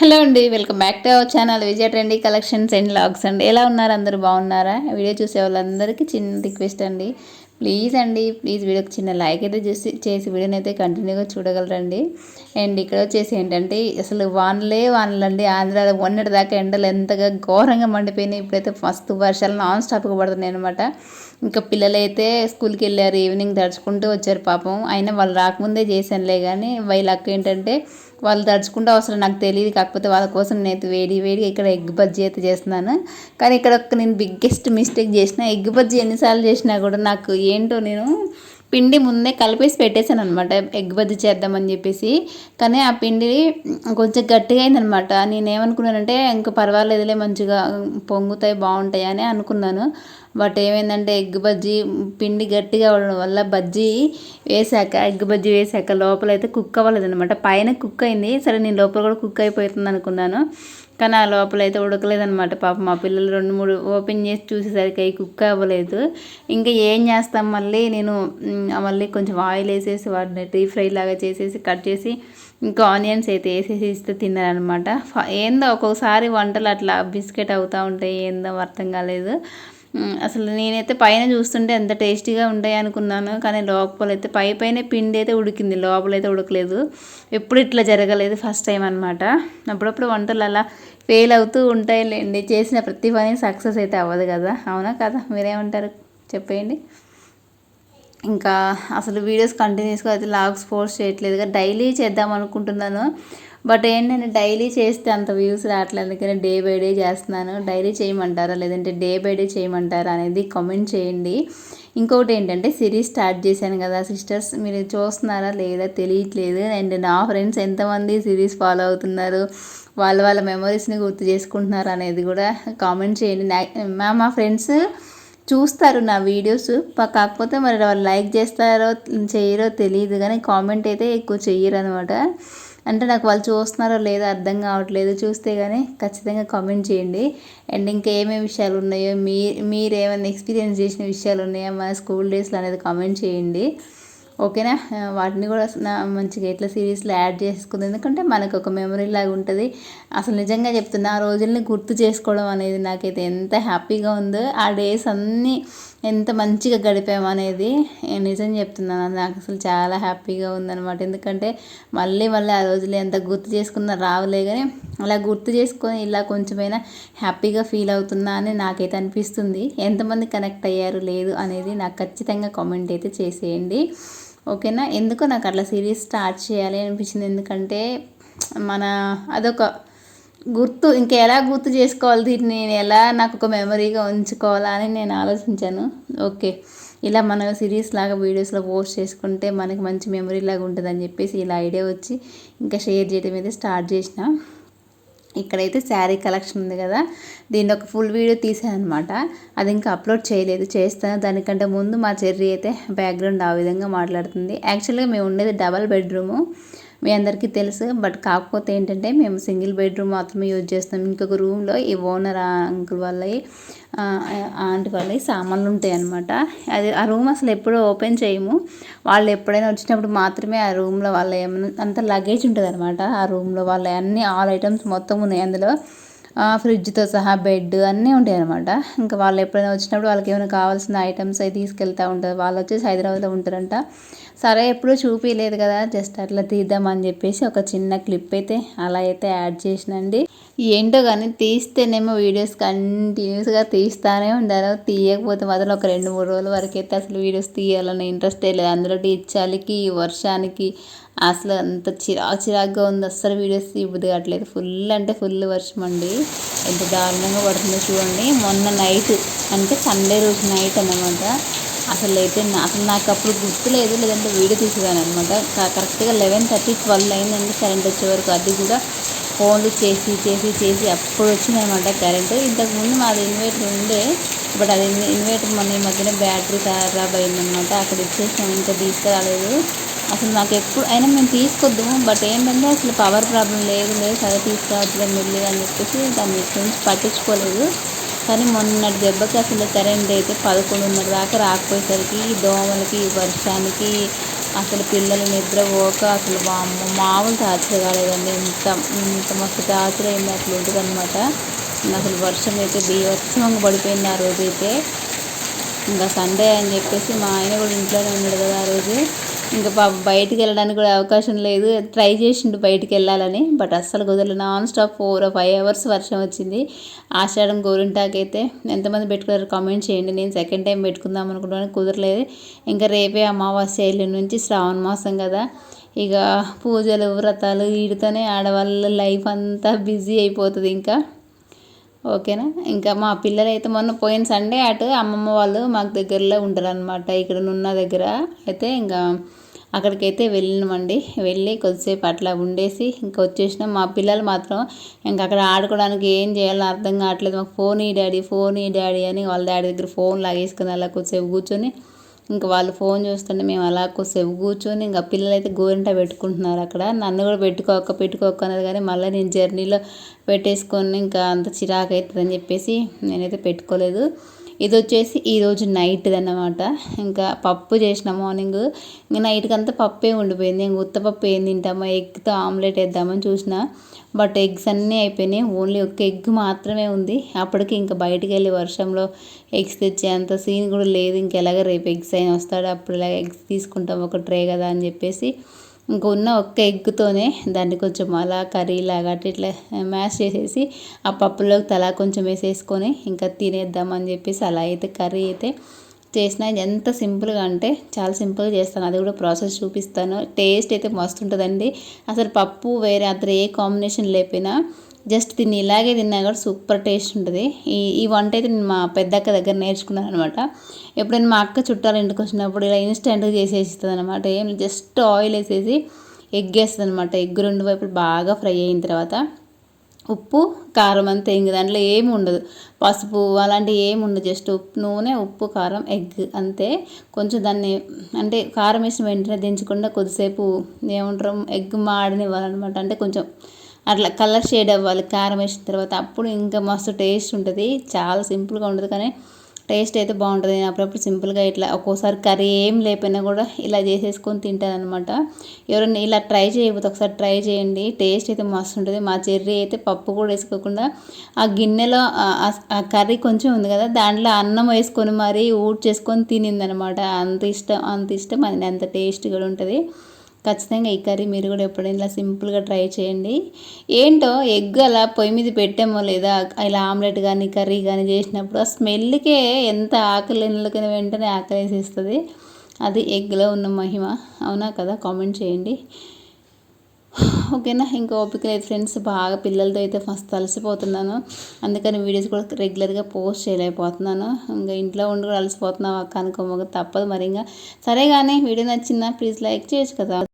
Hello అండి welcome back to our channel Vijaya trendy collections and logs అండి. ఎలా ఉన్నారు? అందరూ బాగున్నారా? వీడియో చూసే వాళ్ళందరికీ చిన్న రిక్వెస్ట్ అండి. ప్లీజ్ అండి ప్లీజ్ వీడియోకి చిన్న లైక్ అయితే చేసి చేసి వీడియోని అయితే కంటిన్యూగా చూడగలరండి. అండ్ ఇక్కడ వచ్చేసి ఏంటంటే అసలు వానలే వానలండి. ఆంధ్రాలో మొన్నటి దాకా ఎండలు ఎంతగా ఘోరంగా మండిపోయినాయి. ఇప్పుడైతే ఫస్ట్ వర్షాలు నాన్ స్టాప్గా పడుతున్నాయి అనమాట ఇంకా పిల్లలైతే స్కూల్కి వెళ్ళారు ఈవినింగ్ తడుచుకుంటూ వచ్చారు పాపం. అయినా వాళ్ళు రాకముందే చేశానులే కానీ వీళ్ళ అక్క ఏంటంటే వాళ్ళు తడుచుకుంటే అవసరం నాకు తెలియదు కాకపోతే వాళ్ళ కోసం నేను వేడి వేడిగా ఇక్కడ ఎగ్ బజ్జీ అయితే చేస్తున్నాను. కానీ ఇక్కడ ఒక నేను బిగ్గెస్ట్ మిస్టేక్ చేసిన ఎగ్ బజ్జీ ఎన్నిసార్లు చేసినా కూడా నాకు ఏంటో నేను పిండి ముందే కలిపేసి పెట్టేశాను అనమాట ఎగ్ బజ్జి చేద్దామని చెప్పేసి. కానీ ఆ పిండి కొంచెం గట్టిగా అయిందనమాట నేను ఏమనుకున్నానంటే ఇంకా పర్వాలేదులే మంచిగా పొంగుతాయి బాగుంటాయి అని అనుకున్నాను. బట్ ఏమైందంటే ఎగ్ బజ్జీ పిండి గట్టిగా అవడం వల్ల బజ్జీ వేసాక ఎగ్ బజ్జీ వేసాక లోపల అయితే కుక్ అవ్వలేదనమాట పైన కుక్ అయింది. సరే నేను లోపల కూడా కుక్ అయిపోతుంది అనుకున్నాను కానీ ఆ లోపల అయితే ఉడకలేదనమాట పాప మా పిల్లలు రెండు మూడు ఓపెన్ చేసి చూసేసరికి అవి కుక్ అవ్వలేదు. ఇంకా ఏం చేస్తాం మళ్ళీ నేను మళ్ళీ కొంచెం ఆయిల్ వేసేసి వాటిని డీప్ ఫ్రై లాగా చేసేసి కట్ చేసి ఇంకా ఆనియన్స్ అయితే వేసేసి ఇస్తే తిన్నారనమాట ఏందో ఒక్కొక్కసారి వంటలు అట్లా బిస్కెట్ అవుతూ ఉంటాయి ఏందో అర్థం కాలేదు. అసలు నేనైతే పైన చూస్తుంటే ఎంత టేస్టీగా ఉంటాయి అనుకున్నాను కానీ లోపలైతే పై పైన పిండి అయితే ఉడికింది లోపలైతే ఉడకలేదు. ఎప్పుడు ఇట్లా జరగలేదు ఫస్ట్ టైం అనమాట అప్పుడప్పుడు వంటలు అలా ఫెయిల్ అవుతూ ఉంటాయిలేండి. చేసిన ప్రతి పని సక్సెస్ అయితే అవ్వదు కదా. అవునా కదా? మీరేమంటారు? చెప్పేయండి. ఇంకా అసలు వీడియోస్ కంటిన్యూస్గా అయితే లాగ్స్ పోస్ట్ చేయట్లేదు. డైలీ చేద్దాం అనుకుంటున్నాను. బట్ ఏంటంటే డైలీ చేస్తే అంత వ్యూస్ రావట్లేదు. అందుకని డే బై డే చేస్తున్నాను. డైలీ చేయమంటారా? లేదంటే డే బై డే చేయమంటారా అనేది కామెంట్ చేయండి. ఇంకొకటి ఏంటంటే సిరీస్ స్టార్ట్ చేశాను కదా సిస్టర్స్ మీరు చూస్తున్నారా లేదా తెలియట్లేదు. అండ్ నా ఫ్రెండ్స్ ఎంతమంది సిరీస్ ఫాలో అవుతున్నారు? వాళ్ళ వాళ్ళ మెమరీస్ని గుర్తు చేసుకుంటున్నారు అనేది కూడా కామెంట్ చేయండి. మా మా ఫ్రెండ్స్ చూస్తారు నా వీడియోస్. కాకపోతే మరి వాళ్ళు లైక్ చేస్తారో చేయరో తెలియదు కానీ కామెంట్ అయితే ఎక్కువ చెయ్యరు అనమాట అంటే నాకు వాళ్ళు చూస్తున్నారో లేదో అర్థం కావట్లేదు. చూస్తే కానీ ఖచ్చితంగా కామెంట్ చేయండి. అండ్ ఇంకా ఏమేమి విషయాలు ఉన్నాయో మీ మీరు ఏమైనా ఎక్స్పీరియన్స్ చేసిన విషయాలు ఉన్నాయో మన స్కూల్ డేస్లో అనేది కామెంట్ చేయండి. ఓకేనా? వాటిని కూడా మంచిగా ఎట్లా సిరీస్లో యాడ్ చేసుకుంది. ఎందుకంటే మనకు ఒక మెమరీ లాగా ఉంటుంది. అసలు నిజంగా చెప్తున్నా ఆ రోజుల్ని గుర్తు చేసుకోవడం అనేది నాకైతే ఎంత హ్యాపీగా ఉందో ఆ డేస్ అన్నీ ఎంత మంచిగా గడిపామనేది నిజం చెప్తున్నాను నాకు అసలు చాలా హ్యాపీగా ఉందనమాట ఎందుకంటే మళ్ళీ మళ్ళీ ఆ రోజులు ఎంత గుర్తు చేసుకున్నా రావలే కానీ అలా గుర్తు చేసుకొని ఇలా కొంచెమైనా హ్యాపీగా ఫీల్ అవుతున్నా అని నాకైతే అనిపిస్తుంది. ఎంతమంది కనెక్ట్ అయ్యారు లేదు అనేది నాకు ఖచ్చితంగా కామెంట్ అయితే చేసేయండి. ఓకేనా? ఎందుకో నాకు అట్లా సిరీస్ స్టార్ట్ చేయాలి అనిపించింది. ఎందుకంటే మన అదొక గుర్తు ఇంకా ఎలా గుర్తు చేసుకోవాలి దీన్ని? నేను ఎలా నాకు ఒక మెమరీగా ఉంచుకోవాలా అని నేను ఆలోచించాను. ఓకే. ఇలా మన సిరీస్ లాగా వీడియోస్లో పోస్ట్ చేసుకుంటే మనకి మంచి మెమరీ లాగా ఉంటుందని చెప్పేసి ఇలా ఐడియా వచ్చి ఇంకా షేర్ చేయడం అయితే స్టార్ట్ చేసిన. ఇక్కడైతే శారీ కలెక్షన్ ఉంది కదా. దీన్ని ఒక ఫుల్ వీడియో తీసాను అనమాట అది ఇంకా అప్లోడ్ చేయలేదు చేస్తాను. దానికంటే ముందు మా చెర్రీ అయితే బ్యాక్గ్రౌండ్ ఆ విధంగా మాట్లాడుతుంది. యాక్చువల్గా మేము ఉండేది డబల్ బెడ్రూము మీ అందరికీ తెలుసు. బట్ కాకపోతే ఏంటంటే మేము సింగిల్ బెడ్రూమ్ మాత్రమే యూజ్ చేస్తాం. ఇంకొక రూమ్లో ఈ ఓనర్ అంకుల్ వాళ్ళవి ఆంటీ వాళ్ళవి సామాన్లు ఉంటాయి అనమాట అది ఆ రూమ్ అసలు ఎప్పుడూ ఓపెన్ చేయము. వాళ్ళు ఎప్పుడైనా వచ్చినప్పుడు మాత్రమే ఆ రూమ్లో వాళ్ళ ఏమైనా అంత లగేజ్ ఉంటుంది అనమాట ఆ రూమ్లో వాళ్ళ అన్ని ఆల్ ఐటమ్స్ మొత్తం ఉన్నాయి. అందులో ఫ్రిడ్జ్తో సహా బెడ్ అన్నీ ఉంటాయి అనమాట ఇంకా వాళ్ళు ఎప్పుడైనా వచ్చినప్పుడు వాళ్ళకి ఏమైనా కావాల్సిన ఐటమ్స్ అవి తీసుకెళ్తూ ఉంటారు. వాళ్ళు వచ్చేసి హైదరాబాద్లో ఉంటారంట. సరే ఎప్పుడూ చూపించలేదు కదా జస్ట్ అట్లా తీద్దామని చెప్పేసి ఒక చిన్న క్లిప్ అయితే అలా అయితే యాడ్ చేసినండి. ఏంటో కానీ తీస్తేనేమో వీడియోస్ కంటిన్యూస్గా తీస్తానే ఉండాలి తీయకపోతే మాత్రం ఒక రెండు మూడు రోజుల వరకు అయితే అసలు వీడియోస్ తీయాలన్న ఇంట్రెస్టే లేదు. అందులో చలికి వర్షానికి అసలు అంత చిరాకు చిరాకుగా ఉంది. అస్సలు వీడియోస్ ఇవ్వదు కావట్లేదు. ఫుల్ అంటే ఫుల్ వర్షం అండి. ఎంత దారుణంగా పడుతుందో చూడండి. మొన్న నైట్ అంటే సండే రోజు నైట్ అన్నమాట. అసలు అయితే అసలు నాకు అప్పుడు గుర్తులేదు లేదంటే వీడియో తీసేదాన్ని అనమాట కరెక్ట్గా లెవెన్ థర్టీ ట్వెల్వ్ అయిందండి కరెంట్ వచ్చే వరకు. అది కూడా ఫోన్లు చేసి చేసి చేసి అప్పుడు వచ్చిందనమాట కరెంటు. ఇంతకుముందు మాది ఇన్వర్టర్ ఉండే బట్ అది ఇన్వర్టర్ మొన్న ఈ మధ్యన బ్యాటరీ ఖరాబ్ అయిందనమాట అక్కడ ఇచ్చేసాం ఇంకా తీసుకురాలేదు. అసలు మాకు ఎప్పుడు అయినా మేము తీసుకొద్దాము బట్ ఏంటంటే అసలు పవర్ ప్రాబ్లం లేదు లేదు సరే తీసుకురావచ్చులే మెల్లి అని చెప్పేసి దాన్ని గురించి పట్టించుకోలేదు. కానీ మొన్నటి దెబ్బకి అసలు కరెంట్ అయితే పదకొండున్నర దాకా రాకపోయేసరికి దోమలకి వర్షానికి అసలు పిల్లలు నిద్ర పోక అసలు మా అమ్మ మామూలు టార్చర్ కాలేదండి. ఇంత ఇంత మస్తు టార్చర్ అయింది అట్లా ఉంటుందన్నమాట అసలు వర్షం అయితే బీభత్సంగా పడిపోయింది ఆ రోజు అయితే ఇంకా సండే అని చెప్పేసి మా ఆయన కూడా ఇంట్లోనే ఉన్నాడు కదా ఆ రోజు. ఇంకా పాప బయటికి వెళ్ళడానికి కూడా అవకాశం లేదు. ట్రై చేసిండు బయటికి వెళ్ళాలని బట్ అస్సలు కుదరలేదు non stop four five hours వర్షం వచ్చింది. ఆషాఢం గోరింటాకైతే ఎంతమంది పెట్టుకున్నారు కామెంట్ చేయండి. నేను సెకండ్ టైం పెట్టుకుందాం అనుకుంటున్నాను కుదరలేదు. ఇంకా రేపే అమావాస్య ఎల్లుండి నుంచి శ్రావణ మాసం కదా. ఇక పూజలు వ్రతాలు వీటితోనే ఆడవాళ్ళ లైఫ్ అంతా బిజీ అయిపోతుంది ఇంకా. ఓకేనా? ఇంకా మా పిల్లలైతే మొన్న పోయిన సండే అటు అమ్మమ్మ వాళ్ళు మాకు దగ్గరలో ఉంటారు అనమాట ఇక్కడ నున్న దగ్గర అయితే ఇంకా అక్కడికైతే వెళ్ళినామండి. వెళ్ళి కొద్దిసేపు అట్లా ఉండేసి ఇంకా వచ్చేసినాం. మా పిల్లలు మాత్రం ఇంకా అక్కడ ఆడుకోవడానికి ఏం చేయాలో అర్థం కావట్లేదు. మాకు ఫోన్ ఈ డాడీ ఫోన్ ఈ డాడీ అని వాళ్ళ డాడీ దగ్గర ఫోన్ లాగేసుకుని అలా కొద్దిసేపు కూర్చొని ఇంకా వాళ్ళు ఫోన్ చూస్తుంటే మేము అలా కొద్దిసేపు కూర్చొని ఇంకా పిల్లలైతే గోరింట పెట్టుకుంటున్నారు అక్కడ. నన్ను కూడా పెట్టుకోక పెట్టుకోక అన్నది కానీ మళ్ళీ నేను జర్నీలో పెట్టేసుకొని ఇంకా అంత చిరాకు అవుతుందని చెప్పేసి నేనైతే పెట్టుకోలేదు. ఇది వచ్చేసి ఈరోజు నైట్ది అన్నమాట ఇంకా పప్పు చేసిన మార్నింగ్ ఇంకా నైట్కి అంతా పప్పే ఉండిపోయింది. ఇంక ఉత్తపప్పు ఏం తింటామో ఎగ్తో ఆమ్లెట్ వేద్దామని చూసిన. బట్ ఎగ్స్ అన్నీ అయిపోయినాయి. ఓన్లీ ఒక్క ఎగ్ మాత్రమే ఉంది. అప్పటికి ఇంకా బయటికి వెళ్ళి వర్షంలో ఎగ్స్ తెచ్చే అంత సీన్ కూడా లేదు. ఇంకెలాగ రేపు ఎగ్స్ అయినా వస్తాడు. అప్పుడు ఇలాగ ఎగ్స్ తీసుకుంటాం. ఒక ట్రే కదా అని చెప్పేసి. ఇంకా ఉన్న ఒక్క ఎగ్తోనే దాన్ని కొంచెం అలా కర్రీ లాగా అట్లా ఇట్లా మ్యాష్ చేసేసి ఆ పప్పులోకి తలా కొంచెం వేసేసుకొని ఇంకా తినేద్దామని చెప్పేసి అలా అయితే కర్రీ అయితే చేసిన. ఎంత సింపుల్గా అంటే చాలా సింపుల్గా చేస్తాను. అది కూడా ప్రాసెస్ చూపిస్తాను. టేస్ట్ అయితే మస్తు ఉంటుందండి. అసలు పప్పు వేరే అతను ఏ కాంబినేషన్ లేపినా జస్ట్ దీన్ని ఇలాగే తిన్నా కూడా సూపర్ టేస్ట్ ఉంటుంది. ఈ ఈ వంట అయితే నేను మా పెద్దక్క దగ్గర నేర్చుకున్నాను అనమాట ఎప్పుడైనా మా అక్క చుట్టాలు ఇంటికి వచ్చినప్పుడు ఇలా ఇన్స్టెంట్గా చేసేస్తుంది అనమాట ఏం జస్ట్ ఆయిల్ వేసేసి ఎగ్ వేస్తుంది అనమాట ఎగ్ రెండు వైపులు బాగా ఫ్రై అయిన తర్వాత ఉప్పు కారం అంతే. ఇంక దాంట్లో ఏమి ఉండదు. పసుపు అలాంటివి ఏమి ఉండదు. జస్ట్ ఉప్పు నూనె ఉప్పు కారం ఎగ్ అంతే. కొంచెం దాన్ని అంటే కారం వేసిన వెంటనే దించకుండా కొద్దిసేపు ఏమంటారు ఎగ్ మాడనివ్వాలన్నమాట. అంటే కొంచెం అట్లా కలర్ షేడ్ అవ్వాలి కారం వేసిన తర్వాత అప్పుడు ఇంకా మస్తు టేస్ట్ ఉంటుంది. చాలా సింపుల్గా ఉంటుంది కానీ టేస్ట్ అయితే బాగుంటుంది. నేను అప్పుడప్పుడు సింపుల్గా ఇట్లా ఒక్కోసారి కర్రీ ఏం లేకపోయినా కూడా ఇలా చేసేసుకొని తింటాను అనమాట ఎవరైనా ఇలా ట్రై చేయకపోతే ఒకసారి ట్రై చేయండి. టేస్ట్ అయితే మస్తు ఉంటుంది. మా చెర్రీ అయితే పప్పు కూడా వేసుకోకుండా ఆ గిన్నెలో ఆ కర్రీ కొంచెం ఉంది కదా దాంట్లో అన్నం వేసుకొని మరీ ఊడ్ చేసుకొని తినిందనమాట అంత ఇష్టం అంత ఇష్టం. అది అంత టేస్ట్ కూడా ఉంటుంది. ఖచ్చితంగా ఈ కర్రీ మీరు కూడా ఎప్పుడైనా ఇలా సింపుల్గా ట్రై చేయండి. ఏంటో ఎగ్ అలా పొయ్యి మీద పెట్టామో లేదా ఇలా ఆమ్లెట్ కానీ కర్రీ కానీ చేసినప్పుడు ఆ స్మెల్కే ఎంత ఆకలి నీళ్ళకైనా వెంటనే ఆకలి వేసేస్తుంది అది ఎగ్లో ఉన్న మహిమ. అవునా కదా? కామెంట్ చేయండి. ఓకేనా? ఇంకా ఓపిక లేదు ఫ్రెండ్స్. బాగా పిల్లలతో అయితే ఫస్ట్ అలసిపోతున్నాను. అందుకని వీడియోస్ కూడా రెగ్యులర్గా పోస్ట్ చేయలేకపోతున్నాను. ఇంకా ఇంట్లో ఉండి కూడా అలసిపోతున్నావు? అక్క అనుకోమో తప్పదు మరి ఇంకా. సరే కానీ వీడియో నచ్చిందా? ప్లీజ్ లైక్ చేయొచ్చు కదా.